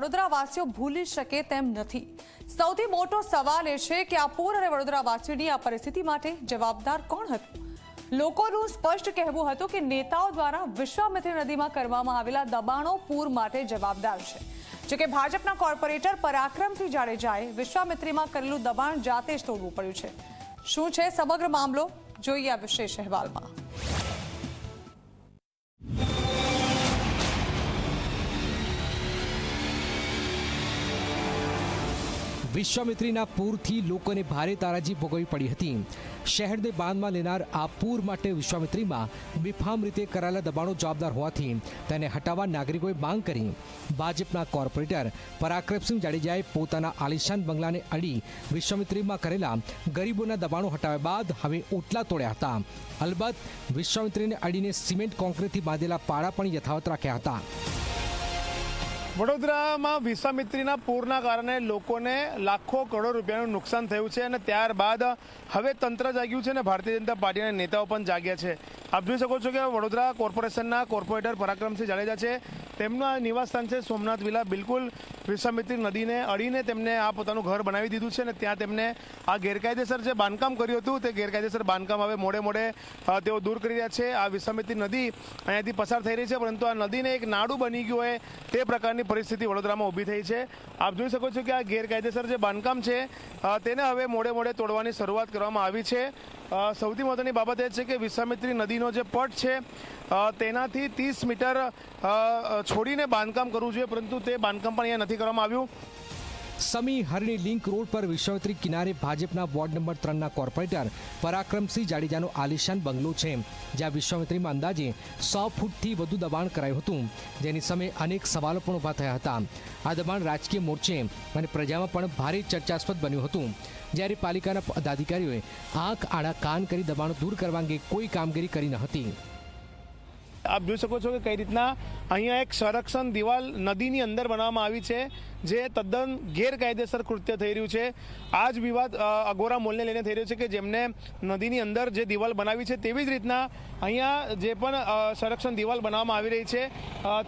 વડોદરાવાસીઓ ભૂલી શકે તેમ નથી. સૌથી મોટો સવાલ એ છે કે આ પૂર અને વડોદરાવાસીઓની આ પરિસ્થિતિ માટે જવાબદાર કોણ હતું? લોકોનું સ્પષ્ટ કહેવું હતું કે નેતાઓ દ્વારા વિશ્વામિત્રી નદીમાં કરવામાં આવેલા દબાણો પૂર માટે જવાબદાર છે. જોકે ભાજપના કોર્પોરેટર પરાક્રમસિંહ જાડેજાએ વિશ્વામિત્રીમાં કરેલું દબાણ જાતે જ તોડવું પડ્યું છે. શું છે સમગ્ર મામલો? જોઈએ આ વિશેષ અહેવાલમાં. વિશ્વામિત્રીના પૂરથી લોકોને ભારે તારાજી ભોગવવી પડી હતી. શહેરને બાંધમાં લેનાર આ પૂર માટે વિશ્વામિત્રીમાં બેફામ રીતે કરાયેલા દબાણો જવાબદાર હોવાથી તેને હટાવવા નાગરિકોએ માંગ કરી. ભાજપના કોર્પોરેટર પરાક્રમસિંહ જાડેજાએ પોતાના આલિશાન બંગલાને અડી વિશ્વામિત્રીમાં કરેલા ગરીબોના દબાણો હટાવ્યા બાદ હવે ઓટલા તોડ્યા હતા. અલબત્ત વિશ્વામિત્રીને અડીને સિમેન્ટ કોન્ક્રીટથી બાંધેલા પાડા પણ યથાવત રાખ્યા હતા. વડોદરામાં વિશ્વામિત્રીના પૂરના કારણે લોકોને લાખો કરોડ રૂપિયાનું નુકસાન થયું છે અને ત્યારબાદ હવે તંત્ર જાગ્યું છે અને ભારતીય જનતા પાર્ટીના નેતાઓ પણ જાગ્યા છે. આપ જોઈ શકો છો કે વડોદરા કોર્પોરેશનના કોર્પોરેટર પરાક્રમસિંહ જાડેજા છે. તેમનું નિવાસસ્થાન છે સોમનાથ વિલા. બિલકુલ વિશ્વામિત્રી નદીને અડીને તેમને આ પોતાનું ઘર બનાવી દીધું છે અને ત્યાં તેમને આ ગેરકાયદેસર જે બાંધકામ કર્યું હતું તે ગેરકાયદેસર બાંધકામ હવે મોડે મોડે તેઓ દૂર કરી રહ્યા છે. આ વિશ્વામિત્રી નદી અહીંયાથી પસાર થઈ રહી છે, પરંતુ આ નદીને એક નાડું બની ગયું હોય તે પ્રકારની પરિસ્થિતિ વડોદરામાં ઊભી થઈ છે. આપ જોઈ શકો છો કે આ ગેરકાયદેસર જે બાંધકામ છે તેને હવે મોડે મોડે તોડવાની શરૂઆત કરવામાં આવી છે. સૌથી મહત્વની બાબત એ છે કે વિશ્વામિત્રી નદીનો જે પટ છે તેનાથી ત્રીસ મીટર છોડીને બાંધકામ કરવું જોઈએ, પરંતુ તે બાંધકામ પણ અહીંયા નથી કરવામાં આવ્યું. સમી હરણી લિંક રોડ પર વિશ્વામિત્રી કિનારે ભાજપના વોર્ડ નંબર ત્રણના કોર્પોરેટર પરાક્રમસિંહ જાડેજાનો આલિશાન બંગલો છે, જ્યાં વિશ્વામિત્રીમાં અંદાજે સો ફૂટથી વધુ દબાણ કરાયું હતું. જેની સામે અનેક સવાલો પણ ઊભા થયા હતા. આ દબાણ રાજકીય મોરચે અને પ્રજામાં પણ ભારે ચર્ચાસ્પદ બન્યું હતું. જ્યારે પાલિકાના પદાધિકારીઓએ આંખ આડા કાન કરી દબાણ દૂર કરવા અંગે કોઈ કામગીરી કરી ન હતી. આપ જોઈ શકો છો કે કઈ રીતના અહીંયા એક સંરક્ષણ દિવાલ નદીની અંદર બનાવવામાં આવી છે. જે તદ્દન ગેરકાયદેસર કૃત્ય થઈ રહ્યું છે. આ જ વિવાદ અગોરા મોલને લઈને થઈ રહ્યો છે કે જેમને નદીની અંદર જે દિવાલ બનાવી છે તેવી જ રીતના અહીંયા જે પણ સંરક્ષણ દિવાલ બનાવવામાં આવી રહી છે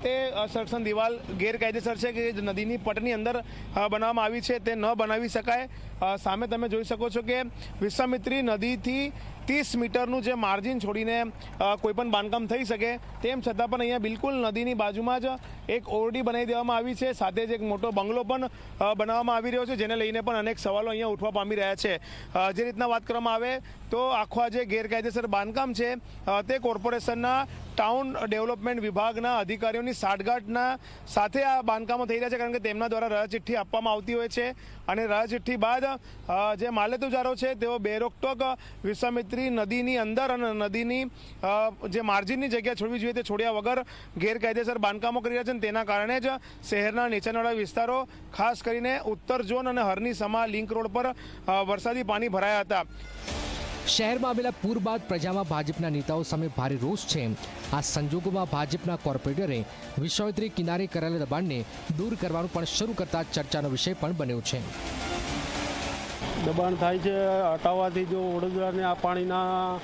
તે સંરક્ષણ દિવાલ ગેરકાયદેસર છે કે નદીની પટની અંદર બનાવવામાં આવી છે તે ન બનાવી શકાય. સામે તમે જોઈ શકો છો કે વિશ્વામિત્રી નદીથી ત્રીસ મીટરનું જે માર્જિન છોડીને કોઈપણ કોઈ પણ બાંધકામ થઈ શકે તેમ છતાં પણ અહીંયા બિલકુલ નદીની બાજુમાં જ એક ઓરડી બનાવી દેવામાં આવી છે. સાથે જ એક મોટો બંગલો પણ બનાવવામાં આવી રહ્યો છે, જેને લઈને પણ અનેક સવાલો અહીંયા ઉઠવા પામી રહ્યા છે. જે રીતના વાત કરવામાં આવે, તો આખો આ જે ગેરકાયદેસર બાંધકામ છે તે કોર્પોરેશનના ટાઉન ડેવલપમેન્ટ વિભાગના અધિકારીઓની સાઠગાંઠના સાથે આ બાંધકામો થઈ રહ્યા છે, કારણ કે તેમના દ્વારા રાહ ચિઠ્ઠી આપવામાં આવતી હોય છે. અને રાહ ચિઠ્ઠી બાદ જે માલેતુજારો છે, તેઓ બેરોકટોક વિશ્વામિત્રી નદીની અંદર અને નદીની જે માર્જિનની જગ્યા છોડવી જોઈએ તે છોડ્યા વગર ગેરકાયદેસર બાંધકામો કરી રહ્યા છે. અને તેના કારણે જ શહેરના નીચાણવાળા વિસ્તારો, ખાસ કરીને ઉત્તર ઝોન અને હરની સમા લિંક રોડ પર વરસાદી પાણી ભરાયા હતા. શહેરમાં આવેલા પૂર બાદ પ્રજામાં ભાજપના નેતાઓ સામે ભારે રોષ છે. આ સંજોગોમાં ભાજપના કોર્પોરેટરે વિશ્વામિત્રી કિનારે કરેલા દબાણને દૂર કરવાનું પણ શરૂ કરતા ચર્ચાનો વિષય પણ બન્યો છે. દબાણ થાય છે હટાવવાથી જો વડોદરાને આ પાણીના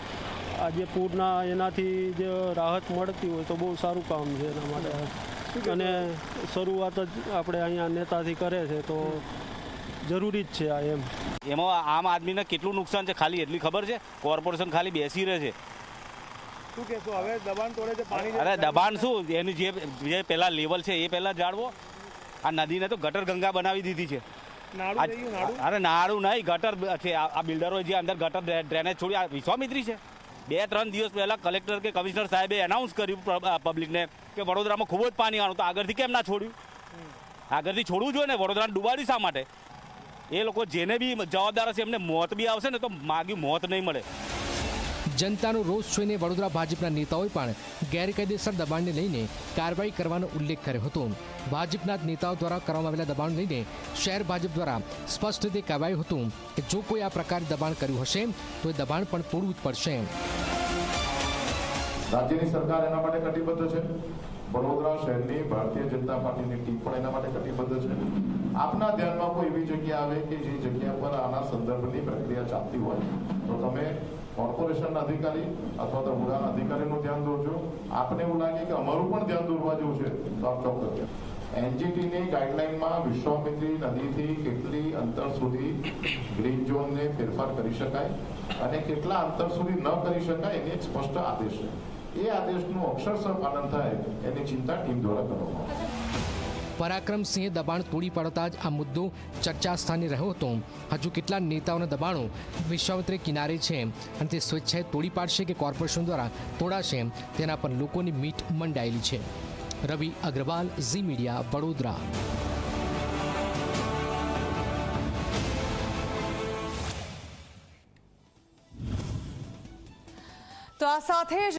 આ જે પૂરના એનાથી જે રાહત મળતી હોય તો બહુ સારું કામ છે એના માટે. અને શરૂઆત જ આપણે અહીંયા નેતાથી કરે છે તો જરૂરી જ છે આ એમ. એમાં આમ આદમીને કેટલું નુકસાન છે ખાલી એટલી ખબર છે? કોર્પોરેશન ખાલી બેસી રહે છે. હવે દબાણ તોડે છે પાણી અરે દબાણ શું? એનું જે જે પહેલા લેવલ છે એ પહેલા જાળવો. આ નદીને તો ગટર ગંગા બનાવી દીધી છે. નાડું નાડું અરે નાળું નહીં ગટર છે આ બિલ્ડરો જે અંદર ગટર ડ્રેનેજ છોડી આ વિશ્વામિત્રી છે. બે ત્રણ દિવસ પહેલા કલેક્ટર કે કમિશનર સાહેબે એનાઉન્સ કર્યું પબ્લિકને કે વડોદરામાં ખૂબ જ પાણી આવવાનું તો આગળથી કેમ ના છોડ્યું? આગળથી છોડવું જોઈએ ને? વડોદરાને ડૂબાડ્યું શા માટે? એ લોકો જેને બી જવાબદાર હશે એમને મોત બી આવશે ને તો માગ્યું મોત નહીં મળે. જનતાનો રોષ જોઈને વડોદરા ભાજપના નેતાઓએ પણ ગેરકાયદેસર દબાણને લઈને કાર્યવાહી કરવાનો ઉલ્લેખ કર્યો હતો. ભાજપના નેતાઓ દ્વારા કરવામાં આવેલા દબાણ લઈને શહેર ભાજપ દ્વારા સ્પષ્ટ રીતે કહેવાયું હતું કે જો કોઈ આ પ્રકારે દબાણ કર્યું હશે તો એ દબાણ પણ તોડવું જ પડશે. રાજ્યની સરકાર એના માટે કટિબદ્ધ છે. વડોદરા શહેરની ભારતીય જનતા પાર્ટીની ટીમ પણ એના માટે કટિબદ્ધ છે. આપના ધ્યાનમાં કોઈ એવી જગ્યા આવે કે જે જગ્યા પર આના સંદર્ભની પ્રક્રિયા ચાલતી હોય? તો તમે કોર્પોરેશનના અધિકારી અથવા તો હુડાના અધિકારીનું ધ્યાન દોરજો. આપને એવું લાગે કે અમારું પણ ધ્યાન દોરવા જેવું છે, તો આપ ચોક્કસ એનજીટીની ગાઈડલાઇનમાં વિશ્વામિત્રી નદીથી કેટલી અંતર સુધી ગ્રીન ઝોનને ફેરફાર કરી શકાય અને કેટલા અંતર સુધી ન કરી શકાય એની એક સ્પષ્ટ આદેશ છે. એ આદેશનું અક્ષરશઃ પાલન થાય એની ચિંતા ટીમ દ્વારા કરવામાં આવશે પરાક્રમસિંહે દબાણ તોડી પાડતા જ આ મુદ્દો ચર્ચા સ્થાને રહ્યો હતો. હજુ કેટલા નેતાઓના દબાણો વિશ્વામિત્રે કિનારે છે અને તે સ્વેચ્છાએ તોડી પાડશે કે કોર્પોરેશન દ્વારા તોડાશે તેના પર લોકોની મીટ મંડાયેલી છે. Ravi Agarwal, Zee media, Vadodara. તો આ સાથે જ